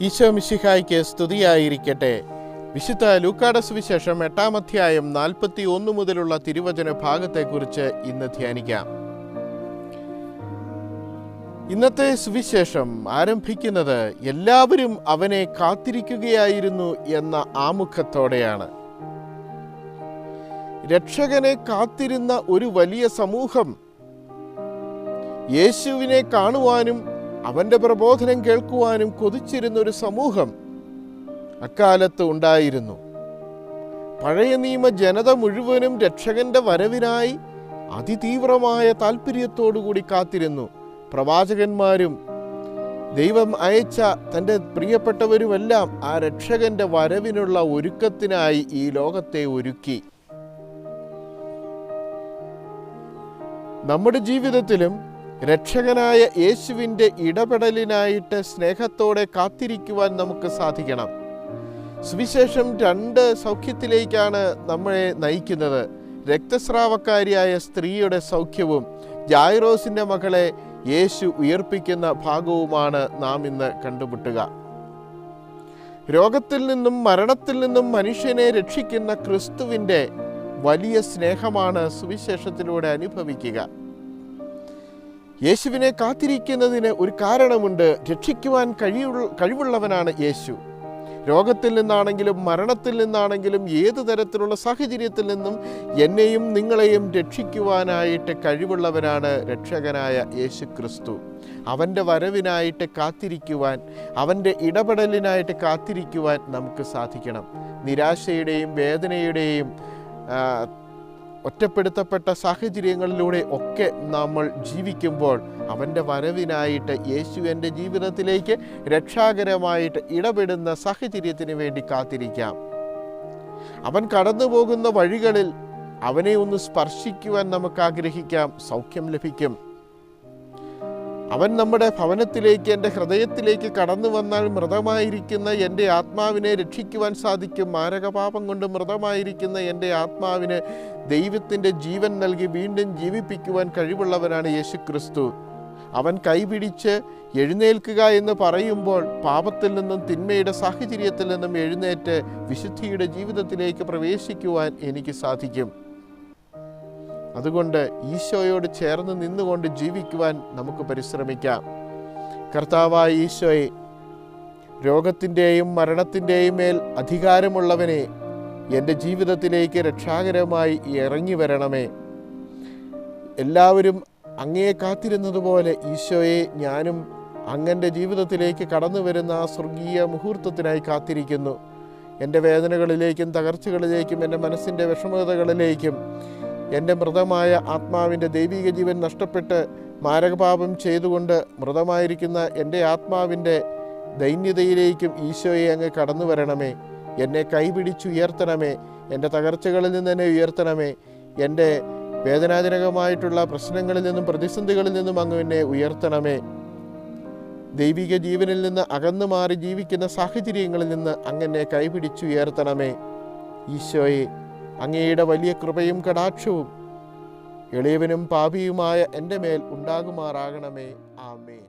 ഈശോ മിശിഹായ്ക്ക് സ്തുതിയായിരിക്കട്ടെ. വിശുദ്ധ ലൂക്കാട സുവിശേഷം എട്ടാം അധ്യായം നാൽപ്പത്തി ഒന്ന് മുതലുള്ള തിരുവചന ഭാഗത്തെക്കുറിച്ച് ഇന്ന് ധ്യാനിക്കാം. ഇന്നത്തെ സുവിശേഷം ആരംഭിക്കുന്നത് എല്ലാവരും അവനെ കാത്തിരിക്കുകയായിരുന്നു എന്ന ആമുഖത്തോടെയാണ്. രക്ഷകനെ കാത്തിരുന്ന ഒരു വലിയ സമൂഹം യേശുവിനെ കാണുവാനും അവന്റെ പ്രബോധനം കേൾക്കുവാനും കൊതിച്ചിരുന്ന ഒരു സമൂഹം അക്കാലത്ത് ഉണ്ടായിരുന്നു. പഴയ നിയമ ജനത മുഴുവനും രക്ഷകന്റെ വരവിനായി അതിതീവ്രമായ താല്പര്യത്തോടുകൂടി കാത്തിരുന്നു. പ്രവാചകന്മാരും ദൈവം അയച്ച തന്റെ പ്രിയപ്പെട്ടവരുമെല്ലാം ആ രക്ഷകന്റെ വരവിനുള്ള ഒരുക്കത്തിനായി ഈ ലോകത്തെ ഒരുക്കി. നമ്മുടെ ജീവിതത്തിലും രക്ഷകനായ യേശുവിന്റെ ഇടപെടലിനായിട്ട് സ്നേഹത്തോടെ കാത്തിരിക്കുവാൻ നമുക്ക് സാധിക്കണം. സുവിശേഷം രണ്ട് സൗഖ്യത്തിലേക്കാണ് നമ്മളെ നയിക്കുന്നത്. രക്തസ്രാവക്കാരിയായ സ്ത്രീയുടെ സൗഖ്യവും ജായറോസിന്റെ മകളെ യേശു ഉയർപ്പിക്കുന്ന ഭാഗവുമാണ് നാം ഇന്ന് കണ്ടുമുട്ടുക. രോഗത്തിൽ നിന്നും മരണത്തിൽ നിന്നും മനുഷ്യനെ രക്ഷിക്കുന്ന ക്രിസ്തുവിന്റെ വലിയ സ്നേഹമാണ് സുവിശേഷത്തിലൂടെ അനുഭവിക്കുക. യേശുവിനെ കാത്തിരിക്കുന്നതിന് ഒരു കാരണമുണ്ട്. രക്ഷിക്കുവാൻ കഴിയുള്ള കഴിവുള്ളവനാണ് യേശു. രോഗത്തിൽ നിന്നാണെങ്കിലും മരണത്തിൽ നിന്നാണെങ്കിലും ഏത് തരത്തിലുള്ള സാഹചര്യത്തിൽ നിന്നും എന്നെയും നിങ്ങളെയും രക്ഷിക്കുവാനായിട്ട് കഴിവുള്ളവനാണ് രക്ഷകനായ യേശു ക്രിസ്തു അവന്റെ വരവിനായിട്ട് കാത്തിരിക്കുവാൻ അവന്റെ ഇടപെടലിനായിട്ട് കാത്തിരിക്കുവാൻ നമുക്ക് സാധിക്കണം. നിരാശയുടെയും വേദനയുടെയും ഒറ്റപ്പെടുത്തപ്പെട്ട സാഹചര്യങ്ങളിലൂടെ ഒക്കെ നമ്മൾ ജീവിക്കുമ്പോൾ അവന്റെ വരവിനായിട്ട് യേശു എന്റെ ജീവിതത്തിലേക്ക് രക്ഷാകരമായിട്ട് ഇടപെടുന്ന സാഹചര്യത്തിന് വേണ്ടി കാത്തിരിക്കാം. അവൻ കടന്നു പോകുന്ന വഴികളിൽ അവനെ ഒന്ന് സ്പർശിക്കുവാൻ നമുക്ക് ആഗ്രഹിക്കാം. സൗഖ്യം ലഭിക്കും. അവൻ നമ്മുടെ ഭവനത്തിലേക്ക് എന്റെ ഹൃദയത്തിലേക്ക് കടന്നു വന്നാൽ മൃതമായിരിക്കുന്ന എന്റെ ആത്മാവിനെ രക്ഷിക്കുവാൻ സാധിക്കും. മാരകപാപം കൊണ്ട് മൃതമായിരിക്കുന്ന എന്റെ ആത്മാവിന് ദൈവത്തിന്റെ ജീവൻ നൽകി വീണ്ടും ജീവിപ്പിക്കുവാൻ കഴിവുള്ളവനാണ് യേശു ക്രിസ്തു അവൻ കൈപിടിച്ച് എഴുന്നേൽക്കുക എന്ന് പറയുമ്പോൾ പാപത്തിൽ നിന്നും തിന്മയുടെ സാഹചര്യത്തിൽ നിന്നും എഴുന്നേറ്റ് വിശുദ്ധിയുടെ ജീവിതത്തിലേക്ക് പ്രവേശിക്കുവാൻ എനിക്ക് സാധിക്കും. അതുകൊണ്ട് ഈശോയോട് ചേർന്ന് നിന്നുകൊണ്ട് ജീവിക്കുവാൻ നമുക്ക് പരിശ്രമിക്കാം. കർത്താവായ ഈശോയെ രോഗത്തിന്റെയും മരണത്തിന്റെയും മേൽ അധികാരമുള്ളവനെ എന്റെ ജീവിതത്തിലേക്ക് രക്ഷാകരമായി ഇറങ്ങി വരണമേ. എല്ലാവരും അങ്ങയെ കാത്തിരുന്നതുപോലെ ഈശോയെ ഞാനും അങ്ങന്റെ ജീവിതത്തിലേക്ക് കടന്നു വരുന്ന ആ സ്വർഗീയ മുഹൂർത്തത്തിനായി കാത്തിരിക്കുന്നു. എന്റെ വേദനകളിലേക്കും തകർച്ചകളിലേക്കും എന്റെ മനസ്സിന്റെ വിഷമതകളിലേക്കും എന്റെ മൃതമായ ആത്മാവിന്റെ ദൈവിക ജീവൻ നഷ്ടപ്പെട്ട് മാരകപാപം ചെയ്തുകൊണ്ട് മൃതമായിരിക്കുന്ന എന്റെ ആത്മാവിന്റെ ദൈന്യതയിലേക്കും ഈശോയെ അങ്ങ് കടന്നു വരണമേ. എന്നെ കൈപിടിച്ചുയർത്തണമേ. എന്റെ തകർച്ചകളിൽ നിന്ന് എന്നെ ഉയർത്തണമേ. എന്റെ വേദനാജനകമായിട്ടുള്ള പ്രശ്നങ്ങളിൽ നിന്നും പ്രതിസന്ധികളിൽ നിന്നും അങ്ങ് എന്നെ ഉയർത്തണമേ. ദൈവിക ജീവനിൽ നിന്ന് അകന്നു മാറി ജീവിക്കുന്ന സാഹചര്യങ്ങളിൽ നിന്ന് അങ്ങനെ കൈപിടിച്ചുയർത്തണമേ. ഈശോയെ അങ്ങയുടെ വലിയ കൃപയും കടാക്ഷവും എളിയവനും പാപിയുമായ എന്റെ മേൽ ഉണ്ടാകുമാറാകണമേ. ആമേൻ.